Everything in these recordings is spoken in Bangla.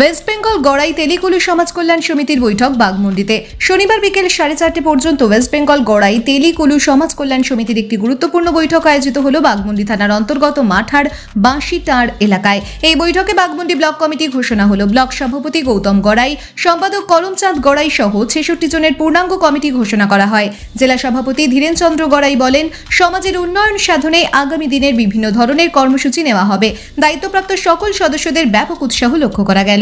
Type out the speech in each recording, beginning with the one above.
ওয়েস্ট বেঙ্গল গড়াই তেলিকুলু সমাজ কল্যাণ সমিতির বৈঠক বাগমুন্ডিতে শনিবার বিকেল সাড়ে চারটে পর্যন্ত ওয়েস্ট বেঙ্গল গড়াই তেলিকুলু সমাজ কল্যাণ সমিতির একটি গুরুত্বপূর্ণ বৈঠক আয়োজিত হলো বাগমুন্ডি থানার অন্তর্গত মাঠার বাঁশিটাঁড় এলাকায়। এই বৈঠকে বাগমুন্ডি ব্লক কমিটি ঘোষণা হলো ব্লক সভাপতি গৌতম গড়াই, সম্পাদক করমচাঁদ গড়াই সহ ছেষট্টি জনের পূর্ণাঙ্গ কমিটি ঘোষণা করা হয়। জেলা সভাপতি ধীরেন চন্দ্র গড়াই বলেন, সমাজের উন্নয়ন সাধনে আগামী দিনের বিভিন্ন ধরনের কর্মসূচি নেওয়া হবে। দায়িত্বপ্রাপ্ত সকল সদস্যদের ব্যাপক উৎসাহ লক্ষ্য করা গেল।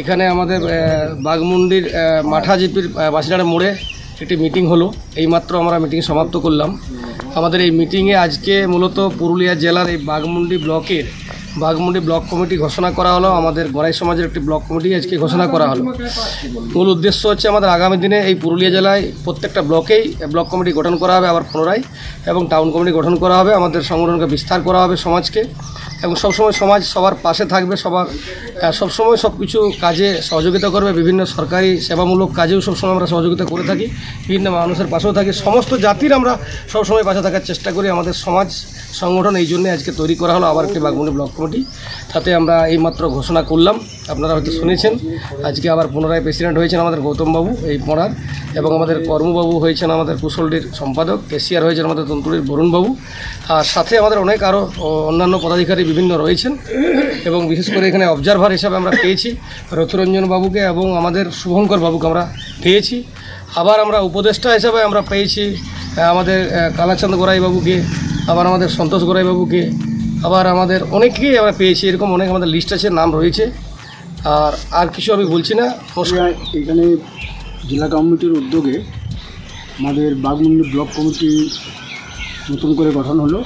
এখানে আমাদের বাঘমুন্ডির মাঠাজিপির বাসিনাড়া মোড়ে একটি মিটিং হলো। এইমাত্র আমরা মিটিং সমাপ্ত করলাম। আমাদের এই মিটিংয়ে আজকে মূলত পুরুলিয়া জেলার এই বাঘমুন্ডি ব্লকের, বাঘমুন্ডি ব্লক কমিটি ঘোষণা করা হলো। আমাদের গড়াই সমাজের একটি ব্লক কমিটি আজকে ঘোষণা করা হলো। মূল উদ্দেশ্য হচ্ছে আমাদের আগামী দিনে এই পুরুলিয়া জেলায় প্রত্যেকটা ব্লকেই ব্লক কমিটি গঠন করা হবে আবার পুনরায়, এবং টাউন কমিটি গঠন করা হবে। আমাদের সংগঠনকে বিস্তার করা হবে সমাজকে। এবং সবসময় সমাজ সবার পাশে থাকবে, সবার সবসময় সব কিছু কাজে সহযোগিতা করবে, বিভিন্ন সরকারি সেবামূলক কাজেও সবসময় আমরা সহযোগিতা করে থাকি, বিভিন্ন মানুষের পাশেও থাকি। সমস্ত জাতির আমরা সবসময় পাশে থাকার চেষ্টা করি, আমাদের সমাজ সংগঠন এই জন্যে আজকে তৈরি করা হলো আবার একটি বাগমুন্ডি ব্লক কমিটি। তাতে আমরা এইমাত্র ঘোষণা করলাম, আপনারা হয়তো শুনেছেন, আজকে আবার পুনরায় প্রেসিডেন্ট হয়েছেন আমাদের গৌতমবাবু এই পড়ার এবং আমাদের কর্মবাবু হয়েছেন আমাদের কুশলটির সম্পাদক কেসিয়ার হয়েছেন আমাদের তন্তুরির বরুণবাবু। আর সাথে আমাদের অনেক আরও অন্যান্য পদাধিকারী বিভিন্ন রয়েছেন এবং বিশেষ করে এখানে অবজারভার হিসাবে আমরা পেয়েছি রথরঞ্জন বাবুকে এবং আমাদের শুভঙ্কর বাবুকে আমরা পেয়েছি। আবার আমরা উপদেষ্টা হিসাবে আমরা পেয়েছি আমাদের আহ, কালাচাঁদ গোরাই বাবুকে আবার আমাদের সন্তোষ গোরাই বাবুকে আবার আমাদের অনেককেই আমরা পেয়েছি এরকম অনেক আমাদের লিস্ট আছে নাম রয়েছে। আর আর কিছু আমি বলছি না এখানে জেলা কমিটির উদ্যোগে আমাদের বাগমুন্ডি ব্লক কমিটি নতুন করে গঠন হলো।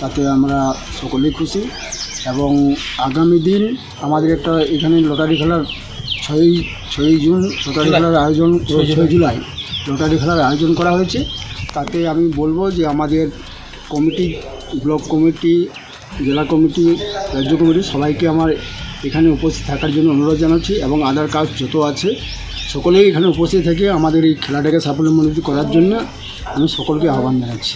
তাতে আমরা সকলেই খুশি এবং আগামী দিন আমাদের একটা এখানে লটারি খেলার ছয়ই ছয়ই জুন লটারি খেলার আয়োজন ছয় জুলাই লটারি খেলার আয়োজন করা হয়েছে। তাতে আমি বলব যে আমাদের কমিটি ব্লক কমিটি জেলা কমিটি রাজ্য কমিটি সবাইকে আমার এখানে উপস্থিত থাকার জন্য অনুরোধ জানাচ্ছি এবং আধার কার্ড যত আছে সকলেই এখানে উপস্থিত থেকে আমাদের এই খেলাটাকে সাফল্যমণ্ডিত করার জন্য আমি সকলকে আহ্বান জানাচ্ছি।